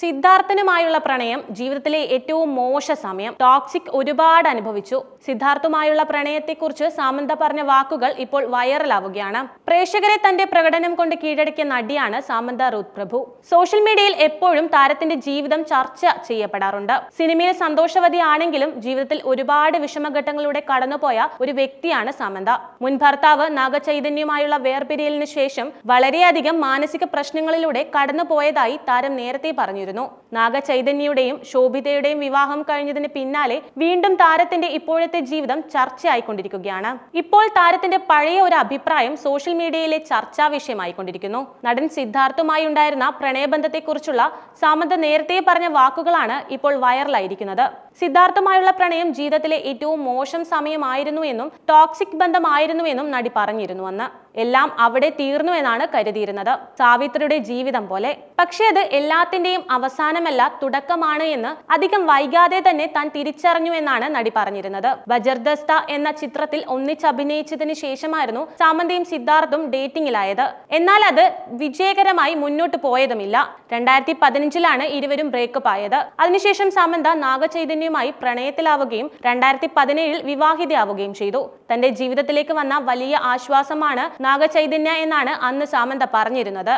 സിദ്ധാർത്ഥനുമായുള്ള പ്രണയം ജീവിതത്തിലെ ഏറ്റവും മോശ സമയം. ടോക്സിക് ഒരുപാട് അനുഭവിച്ചു. സിദ്ധാർത്ഥുമായുള്ള പ്രണയത്തെക്കുറിച്ച് സാമന്ത പറഞ്ഞ വാക്കുകൾ ഇപ്പോൾ വൈറലാവുകയാണ്. പ്രേക്ഷകരെ തന്റെ പ്രകടനം കൊണ്ട് കീഴടക്കിയ നടിയാണ് സാമന്ത റൂത്ത് പ്രഭു സോഷ്യൽ മീഡിയയിൽ എപ്പോഴും താരത്തിന്റെ ജീവിതം ചർച്ച ചെയ്യപ്പെടാറുണ്ട്. സിനിമയിൽ സന്തോഷവതിയാണെങ്കിലും ജീവിതത്തിൽ ഒരുപാട് വിഷമഘട്ടങ്ങളിലൂടെ കടന്നുപോയ ഒരു വ്യക്തിയാണ് സാമന്ത. മുൻ ഭർത്താവ് നാഗചൈതന്യമായുള്ള വേർപിരിയലിന് ശേഷം വളരെയധികം മാനസിക പ്രശ്നങ്ങളിലൂടെ കടന്നുപോയതായി താരം നേരത്തെ പറഞ്ഞിരുന്നു നാഗചൈതന്യയുടെയും ശോഭിതയുടെയും വിവാഹം കഴിഞ്ഞതിന് പിന്നാലെ വീണ്ടും താരത്തിന്റെ ഇപ്പോഴത്തെ ജീവിതം ചർച്ചയായിക്കൊണ്ടിരിക്കുകയാണ്. ഇപ്പോൾ താരത്തിന്റെ പഴയ ഒരു അഭിപ്രായം സോഷ്യൽ മീഡിയയിലെ ചർച്ചാ വിഷയമായിക്കൊണ്ടിരിക്കുന്നു. നടൻ സിദ്ധാർത്ഥുമായി ഉണ്ടായിരുന്ന പ്രണയബന്ധത്തെക്കുറിച്ചുള്ള സാമന്ത നേരത്തെ പറഞ്ഞ വാക്കുകളാണ് ഇപ്പോൾ വൈറലായിരിക്കുന്നത്. സിദ്ധാർത്ഥുമായുള്ള പ്രണയം ജീവിതത്തിലെ ഏറ്റവും മോശം സമയമായിരുന്നു എന്നും ടോക്സിക് ബന്ധമായിരുന്നു എന്നും നടി പറഞ്ഞിരുന്നു അന്ന് എല്ലാം അവിടെ തീർന്നു എന്നാണ് കരുതിയിരുന്നത്. സാവിത്രിയുടെ ജീവിതം പോലെ. പക്ഷേ അത് എല്ലാത്തിന്റെയും അവസാനമല്ല തുടക്കമാണ് എന്ന് അധികം വൈകാതെ തന്നെ താൻ തിരിച്ചറിഞ്ഞു എന്നാണ് നടി പറഞ്ഞിരുന്നത്. ബജർദസ്ത എന്ന ചിത്രത്തിൽ ഒന്നിച്ചഭിനയിച്ചതിന് ശേഷമായിരുന്നു സാമന്തയും സിദ്ധാർത്ഥും ഡേറ്റിംഗിലായത് എന്നാൽ അത് വിജയകരമായി മുന്നോട്ട് പോയതുമില്ല. രണ്ടായിരത്തി പതിനഞ്ചിലാണ് ഇരുവരും ബ്രേക്കപ്പ് ആയത്. അതിനുശേഷം സാമന്ത നാഗചൈതന്യവുമായി പ്രണയത്തിലാവുകയും രണ്ടായിരത്തി പതിനേഴിൽ വിവാഹിതയാവുകയും ചെയ്തു. തന്റെ ജീവിതത്തിലേക്ക് വന്ന വലിയ ആശ്വാസമാണ് നാഗചൈതന്യ എന്നാണ് അന്ന് സാമന്ത പറഞ്ഞിരുന്നത്.